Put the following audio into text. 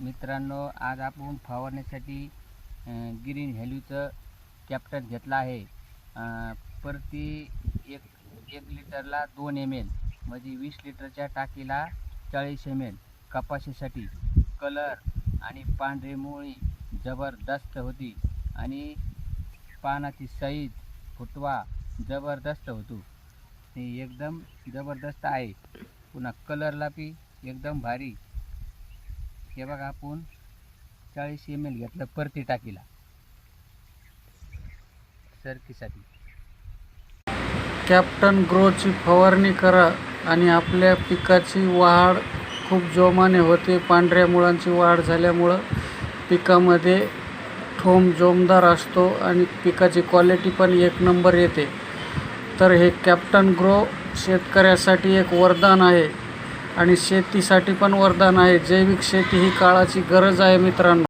मित्रांनो आज आपण फवारण्यासाठी ग्रीन व्हॅल्यूचं कॅप्टन घेतलं आहे. प्रति एक एक लिटरला दोन एम एल म्हणजे वीस लिटरच्या टाकीला चाळीस एम एल कपाशीसाठी. कलर आणि पांढरी मुळी जबरदस्त होती आणि पानाची साईज फुटवा जबरदस्त होतो. ते एकदम जबरदस्त आहे. पुन्हा कलरला बी एकदम भारी. हे बघा आपण चाळीस एम एल घेतलं परती टाकीला. सरकीसाठी. कॅप्टन ग्रोची फवारणी करा आणि आपल्या पिकाची वाढ खूप जोमाने होते. पांढऱ्या मुळांची वाढ झाल्यामुळं पिकामध्ये ठोम जोमदार असतो आणि पिकाची क्वालिटी पण एक नंबर येते. तर हे कॅप्टन ग्रो शेतकऱ्यासाठी एक वरदान आहे. आणि शेतीसाठी पण वरदान आहे. जैविक शेती ही काळाची गरज आहे मित्रांनो.